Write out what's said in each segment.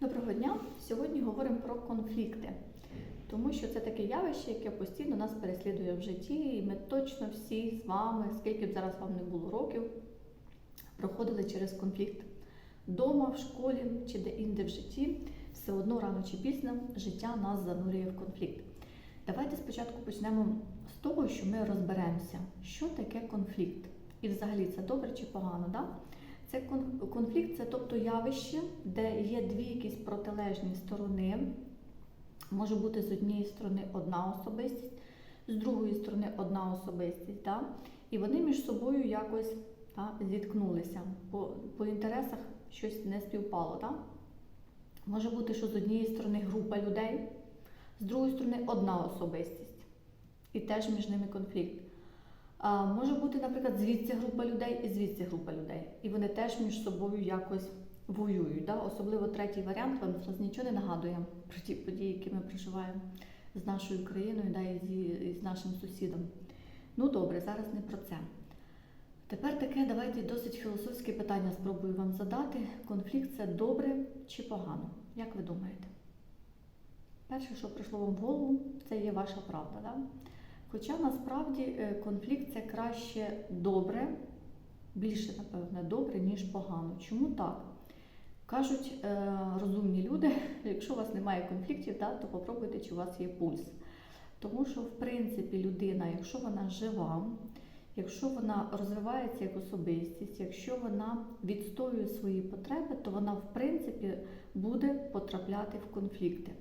Доброго дня! Сьогодні говоримо про конфлікти, тому що це таке явище, яке постійно нас переслідує в житті, і ми точно всі з вами, скільки б зараз вам не було років, проходили через конфлікт вдома, в школі чи де-інде в житті. Все одно рано чи пізно життя нас занурює в конфлікт. Давайте спочатку почнемо з того, що ми розберемося, що таке конфлікт, і взагалі це добре чи погано. Да? Це конфлікт, це тобто явище, де є дві якісь протилежні сторони. Може бути з однієї сторони одна особистість, з другої сторони одна особистість. Да? І вони між собою якось да, зіткнулися. По, по інтересах щось не співпало. Да? Може бути, що з однієї сторони група людей, з другої сторони одна особистість. І теж між ними конфлікт. Може бути, наприклад, звідси група людей і звідси група людей. І вони теж між собою якось воюють. Да? Особливо третій варіант вам зараз нічого не нагадує про ті події, які ми проживаємо з нашою країною да, і, зі, і з нашим сусідом. Ну добре, зараз не про це. Тепер таке давайте досить філософське питання спробую вам задати. Конфлікт це добре чи погано? Як ви думаєте? Перше, що прийшло вам в голову, це є ваша правда. Да? Хоча насправді е, конфлікт це краще добре, більше, напевне, добре, ніж погано. Чому так? Кажуть е, розумні люди, якщо у вас немає конфліктів, то попробуйте, чи у вас є пульс. Тому що, в принципі, людина, якщо вона жива, якщо вона розвивається як особистість, якщо вона відстоює свої потреби, то вона, в принципі, буде потрапляти в конфлікти.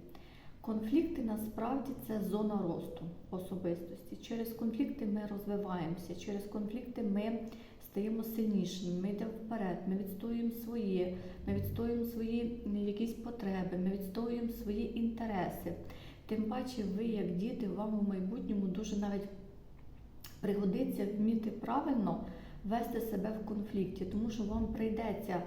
Конфлікти насправді це зона росту особистості. Через конфлікти ми розвиваємося, через конфлікти ми стаємо сильнішими, ми йдемо вперед, ми відстоюємо своє, ми відстоюємо свої якісь потреби, ми відстоюємо свої інтереси. Тим паче, ви, як діти, вам у майбутньому дуже навіть пригодиться вміти правильно вести себе в конфлікті, тому що вам прийдеться е,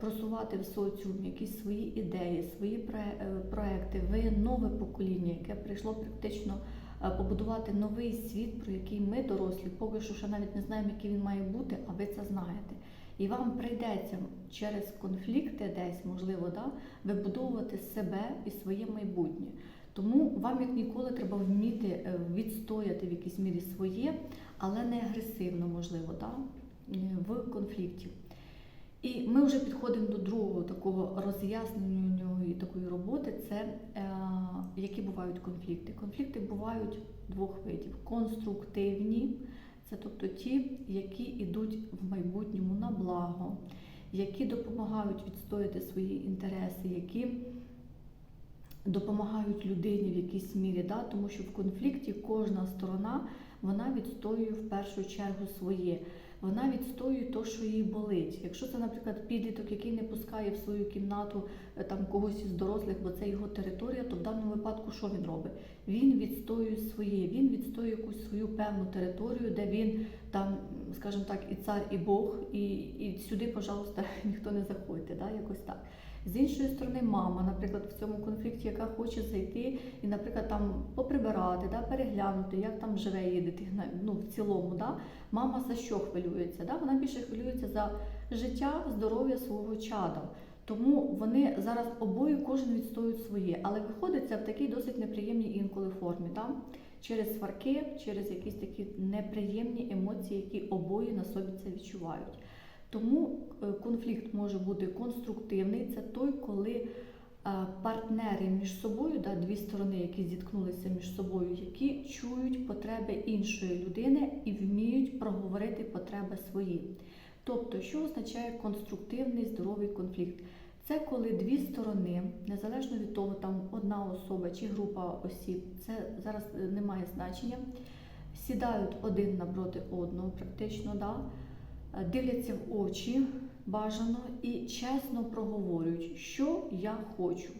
просувати в соціум якісь свої ідеї, свої е, проекти. Ви нове покоління, яке прийшло практично е, побудувати новий світ, про який ми дорослі, поки що ще навіть не знаємо, який він має бути, а ви це знаєте. І вам прийдеться через конфлікти десь, можливо, да, вибудовувати себе і своє майбутнє. Тому вам як ніколи треба вміти е, відстояти в якійсь мірі своє, але не агресивно, можливо, да, е, в конфлікті. І ми вже підходимо до другого такого роз'ясненої такої роботи, це е, які бувають конфлікти. Конфлікти бувають двох видів: конструктивні, це тобто ті, які йдуть в майбутньому на благо, які допомагають відстояти свої інтереси, які допомагають людині в якійсь мірі, да? тому що в конфлікті кожна сторона вона відстоює в першу чергу своє. Вона відстоює те, що їй болить. Якщо це, наприклад, підліток, який не пускає в свою кімнату е, там когось із дорослих, бо це його територія, то в даному випадку що він робить? Він відстоює своє, він відстоює якусь свою певну територію, де він там, скажімо так, і цар, і Бог, і, і сюди, пожалуйста, ніхто не заходьте, да? якось так. З іншої сторони, мама, наприклад, в цьому конфлікті, яка хоче зайти і, наприклад, там поприбирати, да, переглянути, як там живе її дитина, ну в цілому, да, мама за що хвилюється? Да? Вона більше хвилюється за життя, здоров'я свого чада. Тому вони зараз обоє кожен відстоюють своє, але виходить це в такій досить неприємній інколи формі, да? через сварки, через якісь такі неприємні емоції, які обоє на собі це відчувають. Тому е, конфлікт може бути конструктивний. Це той, коли е, партнери між собою, да, дві сторони, які зіткнулися між собою, які чують потреби іншої людини і вміють проговорити потреби свої. Тобто, що означає конструктивний здоровий конфлікт? Це коли дві сторони, незалежно від того, там одна особа чи група осіб, це зараз е, не має значення, сідають один напроти одного, практично, да, дивляться в очі бажано і чесно проговорюють, що я хочу,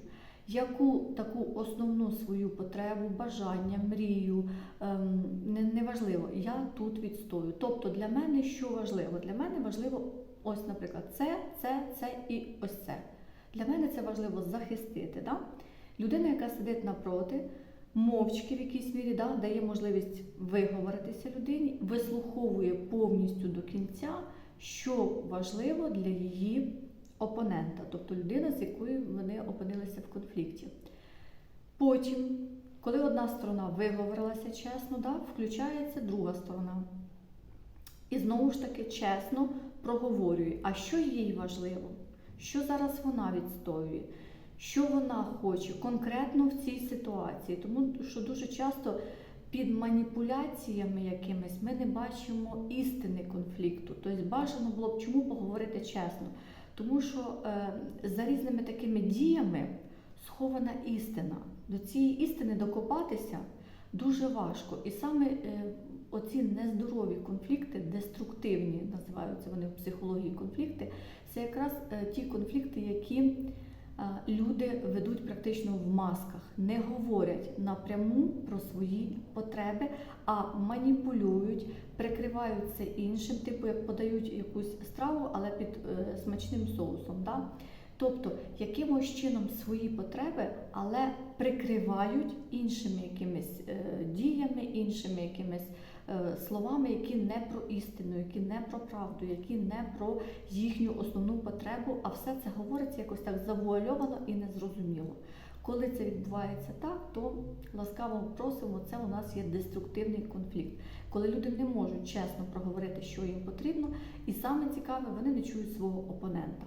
яку таку основну свою потребу, бажання, мрію, ем, не- неважливо, я тут відстою. Тобто для мене що важливо? Для мене важливо ось, наприклад, це, це, це і ось це. Для мене це важливо захистити. Да? Людина, яка сидить напроти, мовчки в якійсь мірі да, дає можливість виговоритися людині, вислуховує повністю до кінця, що важливо для її опонента, тобто людина, з якою вони опинилися в конфлікті. Потім, коли одна сторона виговорилася чесно, да, включається друга сторона. І знову ж таки чесно проговорює, а що їй важливо, що зараз вона відстоює, що вона хоче конкретно в цій ситуації. Тому що дуже часто під маніпуляціями якимись ми не бачимо істини конфлікту. Тобто бажано було б чому поговорити чесно. Тому що е, за різними такими діями схована істина. До цієї істини докопатися дуже важко. І саме е, оці нездорові конфлікти, деструктивні називаються вони в психології конфлікти, це якраз е, ті конфлікти, які люди ведуть практично в масках, не говорять напряму про свої потреби, а маніпулюють, прикривають це іншим, типу як подають якусь страву, але під е, смачним соусом. Да? Тобто якимось чином свої потреби, але прикривають іншими якимись е, діями, іншими якимись е, словами, які не про істину, які не про правду, які не про їхню основну потребу, а все це говориться якось так завуальовано і незрозуміло. Коли це відбувається так, то ласкаво просимо, це у нас є деструктивний конфлікт, коли люди не можуть чесно проговорити, що їм потрібно, і саме цікаве, вони не чують свого опонента.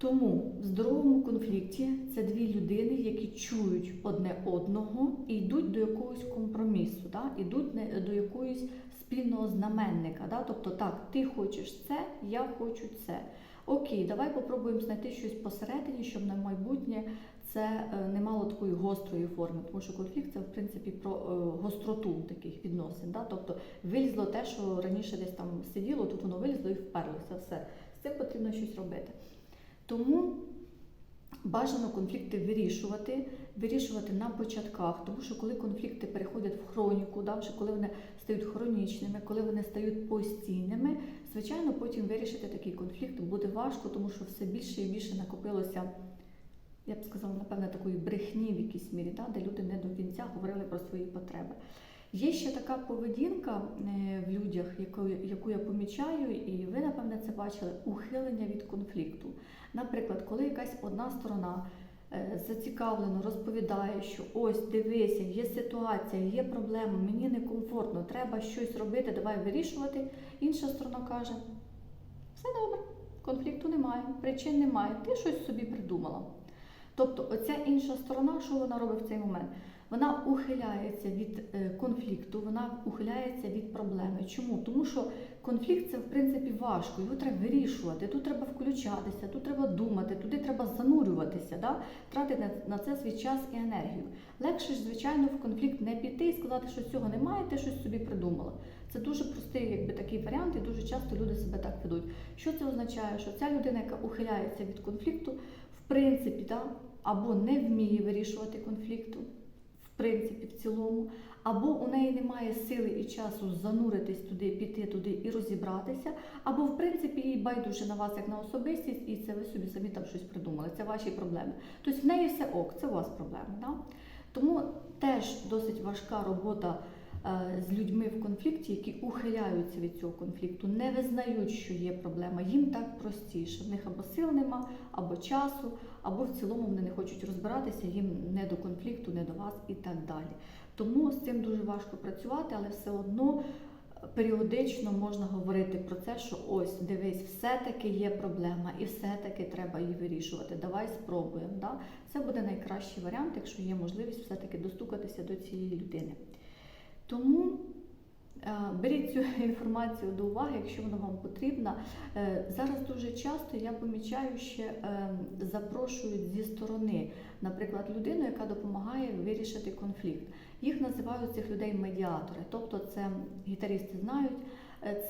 Тому в здоровому конфлікті це дві людини, які чують одне одного і йдуть до якогось компромісу, да? йдуть до якогось спільного знаменника. Да? Тобто, так, ти хочеш це, я хочу це. Окей, давай попробуємо знайти щось посередині, щоб на майбутнє це е, не мало такої гострої форми, тому що конфлікт це в принципі про е, гостроту таких відносин. Да? Тобто вилізло те, що раніше десь там сиділо, тут воно вилізло і вперлося. Все з цим потрібно щось робити. Тому бажано конфлікти вирішувати, вирішувати на початках, тому що коли конфлікти переходять в хроніку, да, вже коли вони стають хронічними, коли вони стають постійними, звичайно, потім вирішити такий конфлікт буде важко, тому що все більше і більше накопилося. Я б сказала, напевне, такої брехні в якійсь мірі, да, де люди не до кінця говорили про свої потреби. Є ще така поведінка е, в людях, яку, яку я помічаю, і ви, напевне, це бачили ухилення від конфлікту. Наприклад, коли якась одна сторона е, зацікавлено розповідає, що ось дивися, є ситуація, є проблема, мені некомфортно, треба щось робити, давай вирішувати. Інша сторона каже: все добре, конфлікту немає, причин немає, ти щось собі придумала. Тобто, оця інша сторона, що вона робить в цей момент? Вона ухиляється від е, конфлікту, вона ухиляється від проблеми. Чому? Тому що конфлікт це в принципі важко, його треба вирішувати, тут треба включатися, тут треба думати, туди треба занурюватися, да? тратити на- це свій час і енергію. Легше ж, звичайно, в конфлікт не піти і сказати, що цього немає, ти щось собі придумала. Це дуже простий якби, такий варіант, і дуже часто люди себе так ведуть. Що це означає? Що ця людина, яка ухиляється від конфлікту, в принципі, да, або не вміє вирішувати конфлікту, принципі, в цілому, або у неї немає сили і часу зануритись туди, піти туди і розібратися, або в принципі їй байдуже на вас як на особистість, і це ви собі самі там щось придумали. Це ваші проблеми. Тобто в неї все ок, це у вас проблеми. Да? Тому теж досить важка робота з людьми в конфлікті, які ухиляються від цього конфлікту, не визнають, що є проблема. Їм так простіше. В них або сил нема, або часу, або в цілому вони не хочуть розбиратися, їм не до конфлікту, не до вас і так далі. Тому з цим дуже важко працювати, але все одно е, періодично можна говорити про це, що ось дивись, все-таки є проблема, і все-таки треба її вирішувати. Давай спробуємо. Да? Це буде найкращий варіант, якщо є можливість все-таки достукатися до цієї людини. Тому е, беріть цю інформацію до уваги, якщо вона вам потрібна. Е, Зараз дуже часто я помічаю, ще е, запрошують зі сторони, наприклад, людину, яка допомагає вирішити конфлікт. Їх називають цих людей медіатори, тобто це гітаристи знають.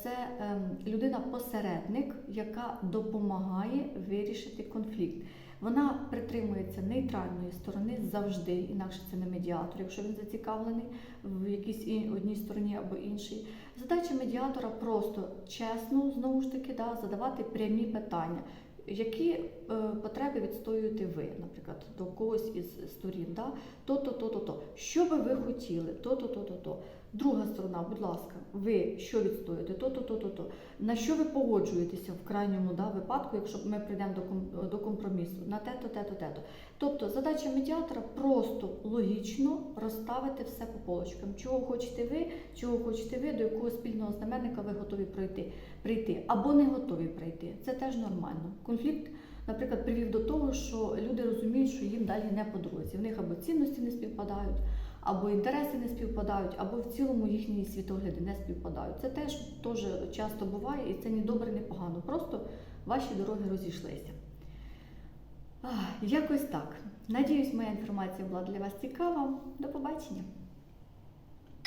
Це ем, людина-посередник, яка допомагає вирішити конфлікт. Вона притримується нейтральної сторони завжди, інакше це не медіатор, якщо він зацікавлений в якійсь одній стороні або іншій. Задача медіатора просто чесно, знову ж таки, да, задавати прямі питання. Які е, потреби відстоюєте ви, наприклад, до когось із сторін? Да? То-то, то-то, то. Що би ви хотіли? То-то, то-то, то. Друга сторона, будь ласка, ви що відстоїте? То, то, то, то, то. На що ви погоджуєтеся в крайньому да, випадку, якщо ми прийдемо до, ком- до компромісу? На те-то, те-то, те-то. Тобто задача медіатора просто логічно розставити все по полочкам. Чого хочете ви, чого хочете ви, до якого спільного знаменника ви готові пройти, прийти або не готові прийти. Це теж нормально. Конфлікт, наприклад, привів до того, що люди розуміють, що їм далі не по дорозі. В них або цінності не співпадають, або інтереси не співпадають, або в цілому їхні світогляди не співпадають. Це теж теж часто буває, і це ні добре, ні погано. Просто ваші дороги розійшлися. Якось так. Надіюсь, моя інформація була для вас цікава. До побачення.